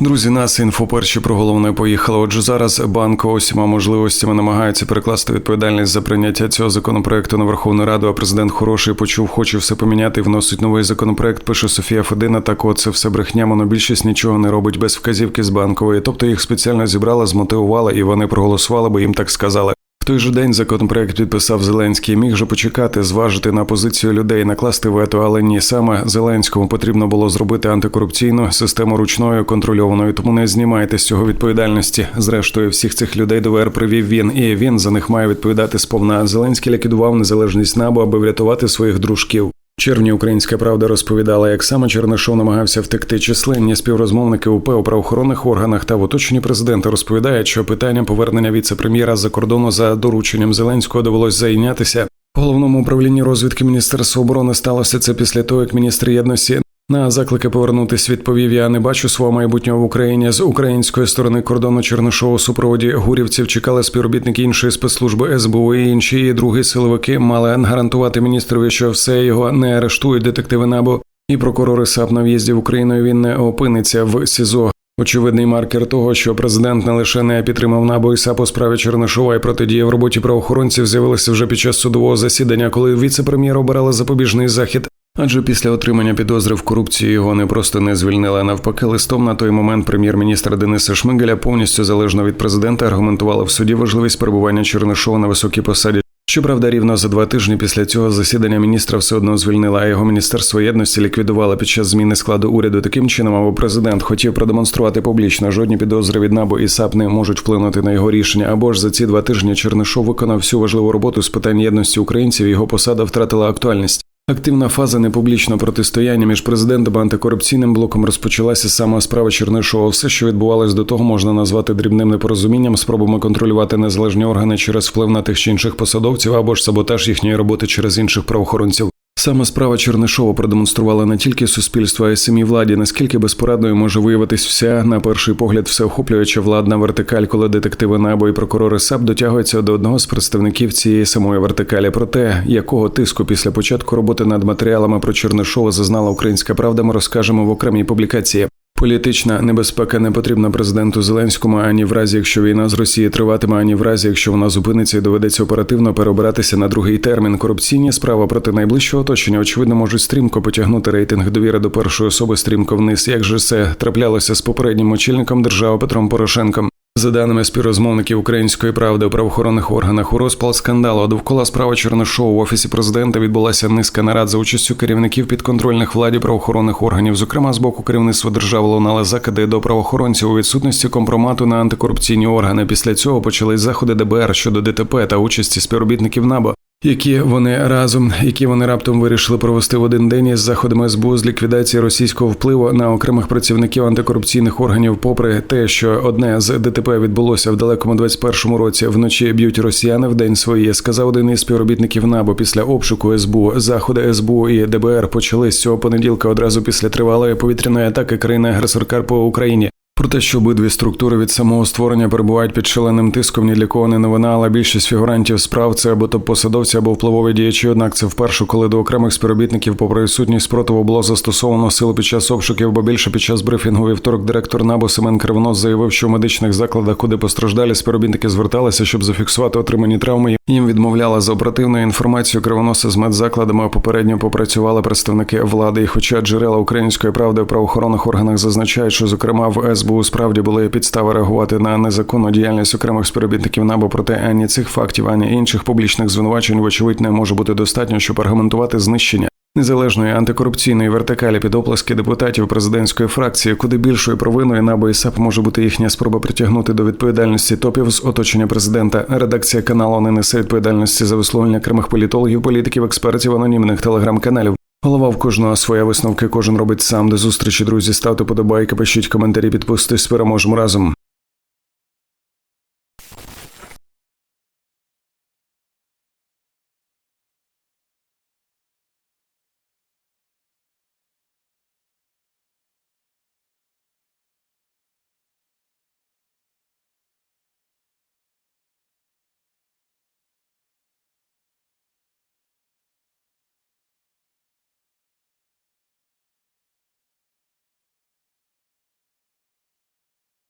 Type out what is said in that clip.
Друзі, нас інфо перші про головне поїхали. Отже, зараз банк усіма можливостями намагається перекласти відповідальність за прийняття цього законопроекту на Верховну Раду. А президент хороший почув, хоче все поміняти. Вносить новий законопроект. Пише Софія Федина. Так, от це все брехня. Монобільшість нічого не робить без вказівки з банкової. Тобто їх спеціально зібрала, змотивувала, і вони проголосували, бо їм так сказали. Той же день законопроект підписав Зеленський. Міг же почекати, зважити на позицію людей, накласти вето, але ні, саме Зеленському потрібно було зробити антикорупційну систему ручною контрольованою. Тому не знімайте з цього відповідальності. Зрештою, всіх цих людей до ВР привів він, і він за них має відповідати сповна. Зеленський ліквідував незалежність НАБУ, аби врятувати своїх дружків. Червні Українська правда розповідала, як саме Чернишов намагався втекти. Численні співрозмовники УП у правоохоронних органах та в оточенні президента розповідають, що питанням повернення віце-прем'єра за кордону за дорученням Зеленського довелось зайнятися. Головному управлінні розвідки Міністерства оборони сталося це після того, як міністр єдності на заклики повернутись відповів: Я не бачу свого майбутнього в Україні з української сторони кордону Чернишова у супроводі гурівців. Чекали співробітники іншої спецслужби СБУ і інші і другі силовики мали гарантувати міністрові, що все його не арештують детективи НАБУ і прокурори САП на в'їзді в Україну. Він не опиниться в СІЗО. Очевидний маркер того, що президент не лише не підтримав НАБУ і САП у справі Чернишова і протидія в роботі правоохоронців з'явилися вже під час судового засідання, коли віце-прем'єр обирали запобіжний захід. Адже після отримання підозри в корупції його не просто не звільнили. а Навпаки, листом на той момент прем'єр-міністр Дениса Шмигаля повністю залежно від президента аргументували в суді важливість перебування Чернишова на високій посаді. Щоправда, рівно за два тижні після цього засідання міністра все одно звільнила, а його міністерство єдності ліквідувало під час зміни складу уряду таким чином, аби президент хотів продемонструвати публічно. Жодні підозри від НАБУ і САП не можуть вплинути на його рішення. Або ж за ці два тижні Чернишов виконав всю важливу роботу з питань єдності українців. Його посада втратила актуальність. Активна фаза непублічного протистояння між президентом і антикорупційним блоком розпочалася саме справа Чернишова. Все, що відбувалось до того, можна назвати дрібним непорозумінням, спробами контролювати незалежні органи через вплив на тих чи інших посадовців або ж саботаж їхньої роботи через інших правоохоронців. Саме справа Чернишова продемонструвала не тільки суспільство, а й самій владі, наскільки безпорадною може виявитись вся на перший погляд всеохоплююча владна вертикаль, коли детективи НАБУ і прокурори САП дотягуються до одного з представників цієї самої вертикалі. Про те, якого тиску після початку роботи над матеріалами про Чернишова зазнала українська правда, ми розкажемо в окремій публікації. Політична небезпека не потрібна президенту Зеленському ані в разі, якщо війна з Росії триватиме, ані в разі, якщо вона зупиниться і доведеться оперативно переобиратися на другий термін. Корупційні справи проти найближчого оточення, очевидно, можуть стрімко потягнути рейтинг довіри до першої особи стрімко вниз. Як же це траплялося з попереднім очільником держави Петром Порошенком? За даними співрозмовників української правди у правоохоронних органах, у розпал скандалу довкола справи Чернишова в офісі президента відбулася низка нарад за участю керівників підконтрольних владі правоохоронних органів. Зокрема, з боку керівництва держави лунали закиди до правоохоронців у відсутності компромату на антикорупційні органи. Після цього почались заходи ДБР щодо ДТП та участі співробітників НАБО. Які вони разом, які вони раптом вирішили провести в один день із заходами СБУ з ліквідації російського впливу на окремих працівників антикорупційних органів, попри те, що одне з ДТП відбулося в далекому 21-му році, вночі б'ють росіяни в день своє, сказав один із співробітників НАБО після обшуку СБУ. Заходи СБУ і ДБР почали з цього понеділка одразу після тривалої повітряної атаки країни агресорка по Україні. Про те, що обидві структури від самого створення перебувають під шаленим тиском, ні для кого не новина, але більшість фігурантів справ це або топ-посадовці, або впливові діячі. Однак це вперше, коли до окремих співробітників, попри відсутність спротиву, було застосовано сили під час обшуків, бо більше під час брифінгу вівторок директор НАБУ Семен Кривонос заявив, що в медичних закладах, куди постраждалі співробітники зверталися, щоб зафіксувати отримані травми. Їм відмовляла за оперативною інформацією кривоноси з медзакладами. Попередньо попрацювали представники влади. І хоча джерела української правди в правоохоронних органах зазначають, що зокрема в СБУ справді були підстави реагувати на незаконну діяльність окремих співробітників НАБУ, проте ані цих фактів, ані інших публічних звинувачень, вочевидь, не може бути достатньо, щоб аргументувати знищення. Незалежної антикорупційної вертикалі під оплески депутатів президентської фракції, куди більшою провиною НАБУ і САП може бути їхня спроба притягнути до відповідальності топів з оточення президента. Редакція каналу не несе відповідальності за висловлення окремих політологів, політиків, експертів, анонімних телеграм-каналів. Голова в кожного своя висновки, кожен робить сам. До зустрічі, друзі. Ставте подобайки, пишіть коментарі, підписуйтесь, переможемо разом.